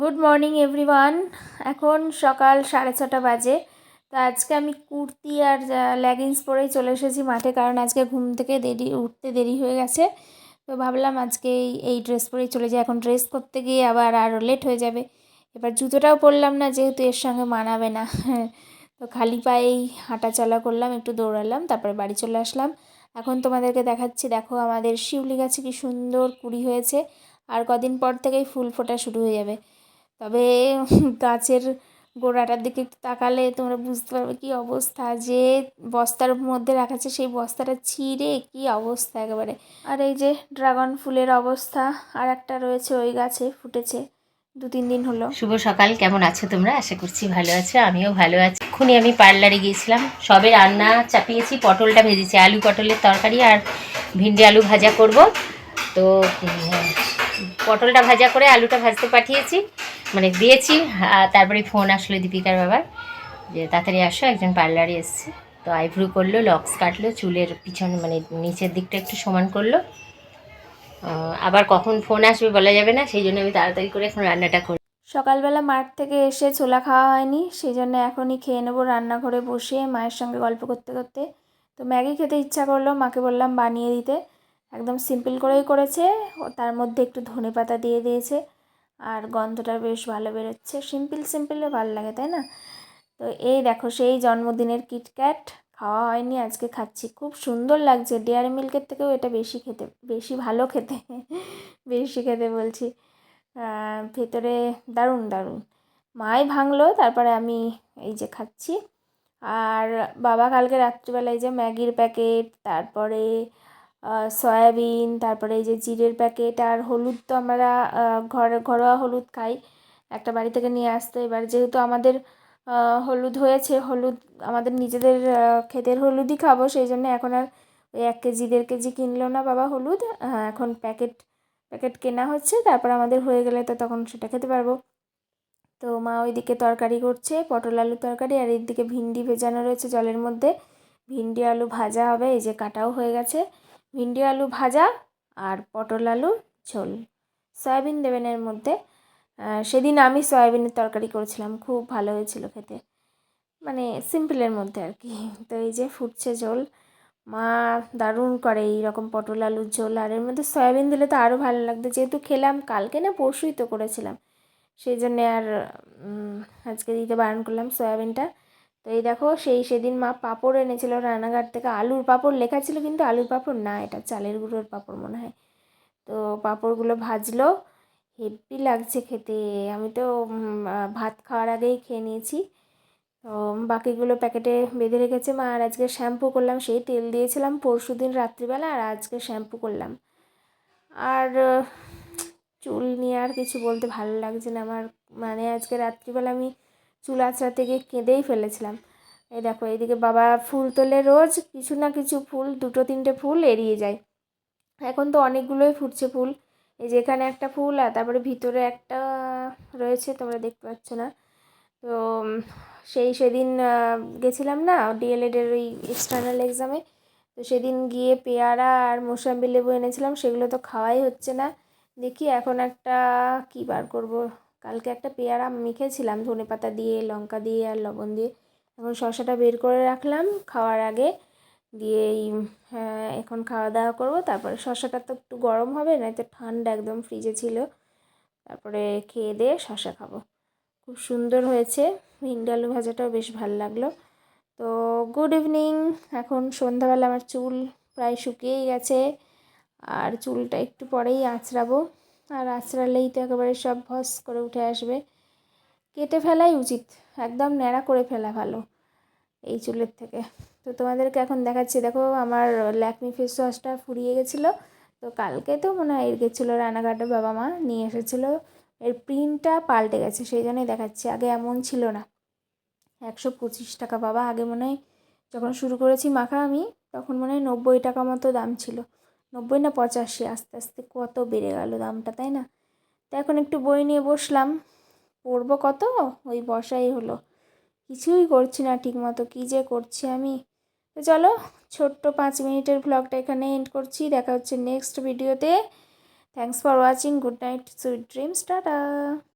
Good morning everyone এখন সকাল সাড়ে ছটা বাজে। তো আজকে আমি কুর্তি আর লেগিংস পরেই চলে এসেছি মাঠে, কারণ আজকে ঘুম থেকে দেরি, উঠতে দেরি হয়ে গেছে। তো ভাবলাম আজকে এই ড্রেস পরেই চলে যাই। এখন ড্রেস করতে গিয়ে আবার আরও লেট হয়ে যাবে। এবার জুতোটাও পরলাম না, যেহেতু এর সঙ্গে মানাবে না। তো খালি পায়েই হাঁটা চলা করলাম, একটু দৌড়ালাম, তারপরে বাড়ি চলে আসলাম। এখন তোমাদেরকে দেখাচ্ছি, দেখো আমাদের শিউলি গাছে কি সুন্দর কুড়ি হয়েছে। আর কদিন পর থেকেই ফুল ফোটা শুরু হয়ে যাবে। তবে গাছের গোড়াটার দিকে একটু তাকালে তোমরা বুঝতে পারবে কী অবস্থা যে বস্তার মধ্যে রাখাচ্ছে সেই বস্তাটা ছিঁড়ে কী অবস্থা একেবারে। আর এই যে ড্রাগন ফুলের অবস্থা আর একটা রয়েছে ওই গাছে ফুটেছে দু তিন দিন হলো। শুভ সকাল, কেমন আছো তোমরা? আশা করছি ভালো আছো, আমিও ভালো আছি। এক্ষুনি আমি পার্লারে গিয়েছিলাম, সবে রান্না চাপিয়েছি, পটলটা ভেজেছি, আলু পটলের তরকারি আর ভিন্ডি আলু ভাজা করব। তো পটলটা ভাজা করে আলুটা ভাজতে পাঠিয়েছি। মানে দিয়েছি। তারপরে ফোন আসলো দীপিকার বাবার যে, তাড়াতাড়ি আসো, একজন পার্লারে এসছে। তো আইব্রু করল লক্স কাটলো, চুলের পিছনে মানে নিচের দিকটা একটু সমান করল। আবার কখন ফোন আসবে বলা যাবে না, সেই জন্য আমি তাড়াতাড়ি করে এখন রান্নাটা করি সকালবেলা মাঠ থেকে এসে ছোলা খাওয়া হয়নি, সেই জন্য এখনই খেয়ে নেব রান্নাঘরে বসে মায়ের সঙ্গে গল্প করতে করতে। তো ম্যাগি খেতে ইচ্ছা করল, মাকে বললাম বানিয়ে দিতে। একদম সিম্পল করেই করেছে তার মধ্যে একটু ধনে পাতা দিয়ে দিয়েছে। আর গন্ধটা বেশ ভালো বেরোচ্ছে। সিম্পল সিম্পলে ভালো লাগে, তাই না? তো এই দেখো, সেই জন্মদিনের কিটক্যাট খাওয়া হয়নি, আজকে খাচ্ছি। খুব সুন্দর লাগছে। ডেয়ারি মিল্কের থেকেও এটা বেশি খেতে, বেশি ভালো খেতে, বেশি খেতে বলছি। ভেতরে দারুণ দারুণ। মাই ভাঙলো, তারপরে আমি এই যে খাচ্ছি। আর বাবা কালকে রাত্রিবেলায় যে ম্যাগির প্যাকেট, তারপরে সয়াবিন, তারপরে এই যে জিরের প্যাকেট আর হলুদ তো আমরা ঘর, ঘরোয়া হলুদ খাই। একটা বাড়ি থেকে নিয়ে আসতো। এবার যেহেতু আমাদের হলুদ হয়েছে, হলুদ আমাদের নিজেদের ক্ষেতের হলুদই খাব সেই জন্য এখন আর ওই এক কেজি, দেড় কেজি কিনলো না বাবা হলুদ। এখন প্যাকেট প্যাকেট কেনা হচ্ছে, তারপর আমাদের হয়ে গেলে তো তখন সেটা খেতে পারব। তো মা ওইদিকে তরকারি করছে, পটল আলু তরকারি আর এদিকে ভিন্ডি ভেজানো রয়েছে জলের মধ্যে। ভিন্ডি আলু ভাজা হবে, এই যে কাটাও হয়ে গেছে। ভিন্ডি আলু ভাজা আর পটল আলু ঝোল। সয়াবিন দেবেন এর মধ্যে সেদিন আমি সয়াবিনের তরকারি করেছিলাম, খুব ভালো হয়েছিল খেতে। মানে সিম্পলের মধ্যে আর কি। তো এই যে ফুটছে ঝোল, মা দারুণ করে এই রকম পটল আলুর ঝোল। আর এর মধ্যে সয়াবিন দিলে তো আরও ভালো লাগতো। যেহেতু খেলাম, কালকে না পরশুই তো করেছিলাম। সেই জন্যে আর আজকে দিতে বারণ করলাম সয়াবিনটা। তো এই দেখো, সেই সেদিন মা পাঁপড় এনেছিল রান্নাঘাট থেকে। আলুর পাঁপড় লেখা ছিল কিন্তু আলুর পাঁপড় না, এটা চালের গুঁড়োর পাঁপড় মনে হয়। তো পাঁপড়গুলো ভাজলো হেভি লাগছে খেতে। আমি তো ভাত খাওয়ার আগেই খেয়ে নিয়েছি। তো বাকিগুলো প্যাকেটে বেঁধে রেখেছে মা, আর আজকে শ্যাম্পু করলাম। সেই তেল দিয়েছিলাম পরশু দিন রাত্রিবেলা, আর আজকে শ্যাম্পু করলাম। আর চুল নিয়ে আর কিছু বলতে ভালো লাগছে না আমার। মানে আজকে রাত্রিবেলা আমি চুল আঁচড়াতে গিয়ে কেঁদেই ফেলেছিলাম। এই দেখো, এইদিকে বাবা ফুল তোলে রোজ, কিছু না কিছু ফুল, দুটো তিনটে ফুল এড়িয়ে যায়। এখন তো অনেকগুলোই ফুটছে ফুল। এই যে এখানে একটা ফুল আর তারপরে ভিতরে একটা রয়েছে, তোমরা দেখতে পাচ্ছ না। তো সেই সেদিন গেছিলাম না ডিএলএডের ওই এক্সটার্নাল এক্সামে তো সেদিন গিয়ে পেয়ারা আর মোসাম্বি লেবু এনেছিলাম, সেগুলো তো খাওয়াই হচ্ছে না। দেখি এখন একটা কী বার করব। কালকে একটা পেয়ারা মেখেছিলাম ধনে পাতা দিয়ে লঙ্কা দিয়ে আর লবণ দিয়ে। এখন শসাটা বের করে রাখলাম খাওয়ার আগে দিয়ে হ্যাঁ, এখন খাওয়া দাওয়া করব। তারপরে শসাটা তো একটু গরম হবে নয়তো ঠান্ডা একদম ফ্রিজে ছিল। তারপরে খেয়ে দিয়ে শসা খাব। খুব সুন্দর হয়েছে ভিন্ডি আলু ভাজাটাও বেশ ভালো লাগল। তো গুড ইভিনিং এখন সন্ধ্যাবেলা আমার চুল প্রায় শুকিয়েই গেছে আর চুলটা একটু পরেই আঁচড়াবো। আর আঁচড়ালেই তো একেবারে সব ভস করে উঠে আসবে। কেটে ফেলাই উচিত, একদম ন্যাড়া করে ফেলা ভালো এই চুলের থেকে। তো তোমাদেরকে এখন দেখাচ্ছি, দেখো আমার ল্যাকমি ফেস ওয়াশটা ফুরিয়ে গেছিল। তো কালকে তো মনে হয় গেছিল রানাঘাটে বাবা মা নিয়ে এসেছিল। এর প্রিন্টটা পাল্টে গেছে, সেই জন্যই দেখাচ্ছি, আগে এমন ছিল না। একশো পঁচিশ টাকা, বাবা আগে মনে হয় যখন শুরু করেছি মাখা আমি, তখন মনে হয় নব্বই টাকা মতো দাম ছিল। নব্বই না পঁচাশি, আস্তে আস্তে কত বেড়ে গেল দামটা, তাই না? তো এখন একটু বই নিয়ে বসলাম। পড়ব কত? ওই বসাই হলো। কিছুই করছি না ঠিক মতো কী যে করছি আমি? তো চলো, ছোট্ট পাঁচ মিনিটের ব্লগটা এখানে এন্ড করছি। দেখা হচ্ছে নেক্সট ভিডিওতে thanks for watching good night sweet dreams tata.